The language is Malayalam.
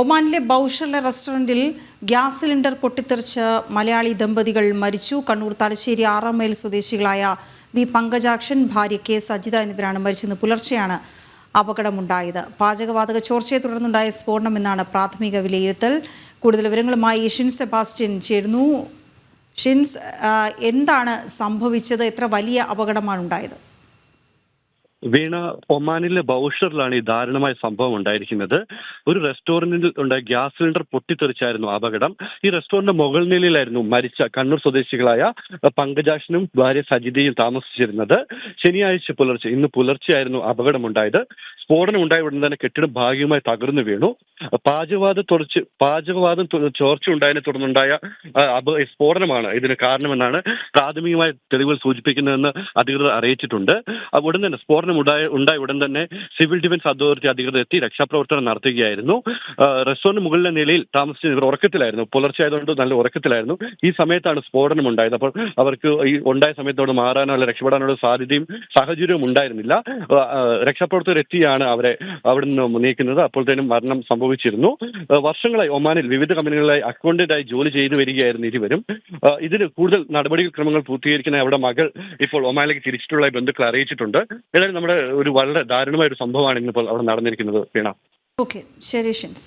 ഒമാനിലെ ബൗഷറിലെ റെസ്റ്റോറന്റിൽ ഗ്യാസ് സിലിണ്ടർ പൊട്ടിത്തെറിച്ച് മലയാളി ദമ്പതികൾ മരിച്ചു. കണ്ണൂർ തലശ്ശേരി ആറാം മൈൽ സ്വദേശികളായ വി പങ്കജാക്ഷൻ ഭാര്യ കെ സജിത എന്നിവരാണ് മരിച്ചെന്ന് പുലർച്ചെയാണ് അപകടമുണ്ടായത്. പാചകവാതക ചോർച്ചയെ തുടർന്നുണ്ടായ സ്ഫോടനമെന്നാണ് പ്രാഥമിക വിലയിരുത്തൽ. കൂടുതൽ വിവരങ്ങളുമായി ഷിൻ സെബാസ്റ്റ്യൻ ചേരുന്നു. ഷിൻസ് എന്താണ് സംഭവിച്ചത്? എത്ര വലിയ അപകടമാണ് ഉണ്ടായത് വീണ ഒമാനിലെ ബൗഷറിലാണ് ഈ ദാരുണമായ സംഭവം ഉണ്ടായിരിക്കുന്നത്. ഒരു റെസ്റ്റോറന്റിൽ ഉണ്ടായ ഗ്യാസ് സിലിണ്ടർ പൊട്ടിത്തെറിച്ചായിരുന്നു അപകടം. ഈ റെസ്റ്റോറന്റ് മുകൾ നിലയിലായിരുന്നു മരിച്ച കണ്ണൂർ സ്വദേശികളായ പങ്കജാഷിനും ഭാര്യ സജിതയും താമസിച്ചിരുന്നത്. ശനിയാഴ്ച പുലർച്ചെ ഇന്ന് പുലർച്ചെയായിരുന്നു അപകടമുണ്ടായത്. സ്ഫോടനം ഉണ്ടായ ഉടൻ തന്നെ കെട്ടിടം ഭാഗികമായി തകർന്നു വീണു. പാചകവാദം തുറച്ച് പാചകവാദം ചോർച്ച ഉണ്ടായതിനെ തുടർന്നുണ്ടായ സ്ഫോടനമാണ് ഇതിന് കാരണമെന്നാണ് പ്രാഥമികമായ തെളിവുകൾ സൂചിപ്പിക്കുന്നതെന്ന് അധികൃതർ അറിയിച്ചിട്ടുണ്ട്. ഉടൻ തന്നെ സ്ഫോടനം ഉണ്ടായ ഉണ്ടായ ഉടൻ തന്നെ സിവിൽ ഡിഫൻസ് അതോറിറ്റി അധികൃതർ എത്തി രക്ഷാപ്രവർത്തനം നടത്തുകയായിരുന്നു. റെസ്റ്റോറന്റ് മുകളിലെ നിലയിൽ താമസിച്ച ഇവർ ഉറക്കത്തിലായിരുന്നു. പുലർച്ചെ ആയതുകൊണ്ട് നല്ല ഉറക്കത്തിലായിരുന്നു. ഈ സമയത്താണ് സ്ഫോടനം ഉണ്ടായത്. അപ്പോൾ അവർക്ക് ഈ ഉണ്ടായ സമയത്തോട് മാറാനോ അല്ല രക്ഷപ്പെടാനുള്ള സാധ്യതയും സാഹചര്യവും ഉണ്ടായിരുന്നില്ല. രക്ഷാപ്രവർത്തകർ എത്തിയാണ് അവരെ അവിടെ നിന്ന് നീക്കുന്നത്. അപ്പോഴത്തേനും മരണം സംഭവിച്ചിരുന്നു. വർഷങ്ങളായി ഒമാനിൽ വിവിധ കമ്പനികളിലായി അക്കൗണ്ടന്റായി ജോലി ചെയ്തു വരികയായിരുന്നു ഇരുവരും. ഇതിന് കൂടുതൽ നടപടിക്രമങ്ങൾ പൂർത്തീകരിക്കുന്ന അവരുടെ മകൾ ഇപ്പോൾ ഒമാനിലേക്ക് തിരിച്ചിട്ടുള്ള ബന്ധുക്കൾ അറിയിച്ചിട്ടുണ്ട്. ഏതായാലും നമ്മുടെ ഒരു വളരെ ദാരുണമായ ഒരു സംഭവമാണ് ഇന്നിപ്പോൾ അവിടെ നടന്നിരിക്കുന്നത് വീണ. ഓക്കെ ശരി ഷിൻസ്.